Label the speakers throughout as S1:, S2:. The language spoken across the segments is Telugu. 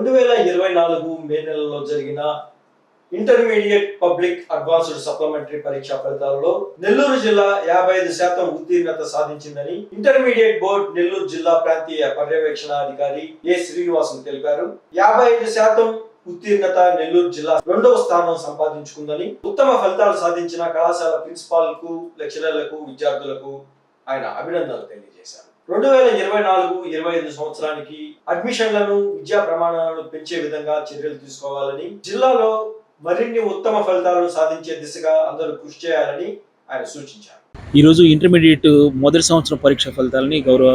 S1: రెండు వేల ఇరవై నాలుగు మే నెలలో జరిగిన ఇంటర్మీడియట్ పబ్లిక్ అడ్వాన్స్డ్ సప్లిమెంటరీ పరీక్ష ఫలితాలలో నెల్లూరు జిల్లా యాభై ఐదు శాతం ఉత్తీర్ణత సాధించిందని ఇంటర్మీడియట్ బోర్డు నెల్లూరు జిల్లా ప్రాంతీయ పర్యవేక్షణ అధికారి ఏ శ్రీనివాసన్ తెలిపారు. యాభై ఐదు శాతం ఉత్తీర్ణత నెల్లూరు జిల్లా రెండవ స్థానం సంపాదించుకుందని ఉత్తమ ఫలితాలు సాధించిన కళాశాల ప్రిన్సిపాల్కు లెక్చరర్లకు విద్యార్థులకు ఆయన అభినందనలు తెలియజేశారు. రెండు వేల ఇరవై నాలుగు ఇరవై ఐదు సంవత్సరానికి అడ్మిషన్లను విద్యా ప్రమాణాలను పెంచే విధంగా చర్యలు తీసుకోవాలని జిల్లాలో మరిన్ని ఉత్తమ ఫలితాలను సాధించే దిశగా అందరూ కృషి చేయాలని ఆయన సూచించారు.
S2: ఈరోజు ఇంటర్మీడియట్ మొదటి సంవత్సరం పరీక్ష ఫలితాలని గౌరవ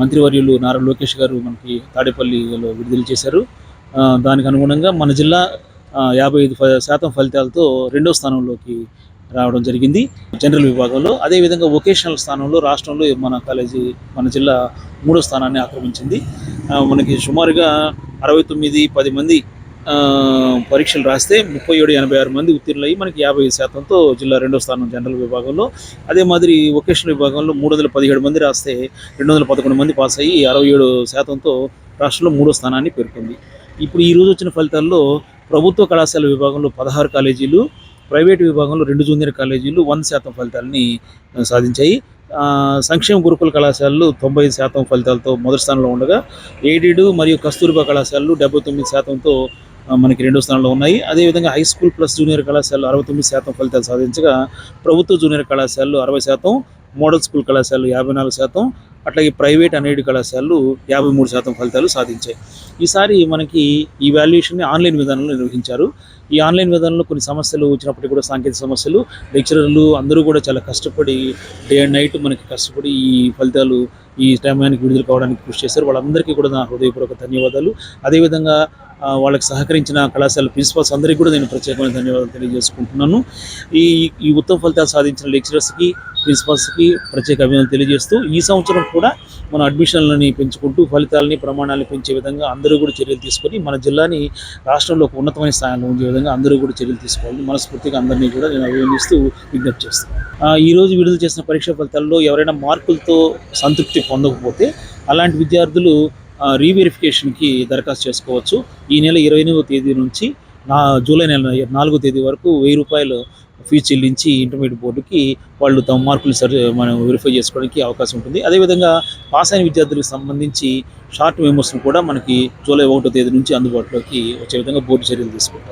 S2: మంత్రివర్యులు నారా లోకేష్ గారు మనకి తాడేపల్లిలో విడుదల చేశారు. దానికి అనుగుణంగా మన జిల్లా యాభై ఐదు శాతం ఫలితాలతో రెండో స్థానంలోకి రావడం జరిగింది. జనరల్ విభాగంలో అదేవిధంగా వొకేషనల్ స్థానంలో రాష్ట్రంలో మన కాలేజీ మన జిల్లా మూడో స్థానాన్ని ఆక్రమించింది. మనకి సుమారుగా అరవై తొమ్మిది పది మంది పరీక్షలు రాస్తే ముప్పై ఏడు ఎనభై ఆరు మంది ఉత్తీర్ణులయ్యి మనకి యాభై శాతంతో జిల్లా రెండో స్థానం జనరల్ విభాగంలో. అదే మాదిరి వొకేషనల్ విభాగంలో మూడు వందల పదిహేడు మంది రాస్తే రెండు వందల పదకొండు మంది పాస్ అయ్యి అరవై ఏడు శాతంతో రాష్ట్రంలో మూడో స్థానాన్ని పేర్కొంది. ఇప్పుడు ఈరోజు వచ్చిన ఫలితాల్లో ప్రభుత్వ కళాశాల విభాగంలో పదహారు కాలేజీలు ప్రైవేట్ విభాగంలో రెండు జూనియర్ కాలేజీలు వంద శాతం ఫలితాలని సాధించాయి. సంక్షేమ గురుకుల కళాశాలలు తొంభై శాతం ఫలితాలతో మొదటి స్థానంలో ఉండగా ఎయిడెడ్ మరియు కస్తూరిబా కళాశాలలు డెబ్బై తొమ్మిది శాతంతో మనకి రెండో స్థానంలో ఉన్నాయి. అదేవిధంగా హై స్కూల్ ప్లస్ జూనియర్ కళాశాలలు అరవై తొమ్మిది శాతం ఫలితాలు సాధించగా ప్రభుత్వ జూనియర్ కళాశాలలు అరవై శాతం మోడల్ స్కూల్ కళాశాలలు యాభై నాలుగు శాతం అట్లాగే ప్రైవేట్ అనేటి కళాశాలలు యాభై మూడు శాతం ఫలితాలు సాధించాయి. ఈసారి మనకి ఈ వాల్యుయేషన్ని ఆన్లైన్ విధానంలో నిర్వహించారు. ఈ ఆన్లైన్ విధానంలో కొన్ని సమస్యలు వచ్చినప్పటికీ కూడా సాంకేతిక సమస్యలు లెక్చరర్లు అందరూ కూడా చాలా కష్టపడి డే అండ్ నైట్ మనకి కష్టపడి ఈ ఫలితాలు ఈ సమయానికి విడుదల కావడానికి కృషి చేశారు. వాళ్ళందరికీ కూడా నా హృదయపూర్వక ధన్యవాదాలు. అదేవిధంగా వాళ్ళకి సహకరించిన కళాశాల ప్రిన్సిపల్స్ అందరికీ కూడా నేను ప్రత్యేకమైన ధన్యవాదాలు తెలియజేసుకుంటున్నాను. ఈ ఈ ఉత్తమ ఫలితాలు సాధించిన లెక్చరర్స్కి ప్రిన్సిపల్స్కి ప్రత్యేక అభినందనలు తెలియజేస్తూ ఈ సంవత్సరం కూడా మన అడ్మిషన్లని పెంచుకుంటూ ఫలితాలని ప్రమాణాలను పెంచే విధంగా అందరూ కూడా చర్యలు తీసుకొని మన జిల్లాని రాష్ట్రంలో ఒక ఉన్నతమైన స్థాయిలో ఉండే విధంగా అందరూ కూడా చర్యలు తీసుకోవాలి మనస్ఫూర్తిగా అందరినీ కూడా నేను అభినందిస్తూ విజ్ఞప్తి చేస్తాను ఈరోజు విడుదల చేసిన పరీక్ష ఫలితాల్లో ఎవరైనా మార్కులతో సంతృప్తి పొందకపోతే అలాంటి విద్యార్థులు రీవెరిఫికేషన్కి దరఖాస్తు చేసుకోవచ్చు. ఈ నెల ఇరవై ఎనిమిదో తేదీ నుంచి నా జూలై నెల నాలుగో తేదీ వరకు వెయ్యి రూపాయలు ఫీజు చెల్లించి ఇంటర్మీడియట్ బోర్డుకి వాళ్ళు తమ మార్కులు సరి మనం వెరిఫై చేసుకోవడానికి అవకాశం ఉంటుంది. అదేవిధంగా పాస్ అయిన విద్యార్థులకు సంబంధించి షార్ట్ మెమోస్ను కూడా మనకి జూలై ఒకటో తేదీ నుంచి అందుబాటులోకి వచ్చే విధంగా బోర్డు చర్యలు తీసుకుంటారు.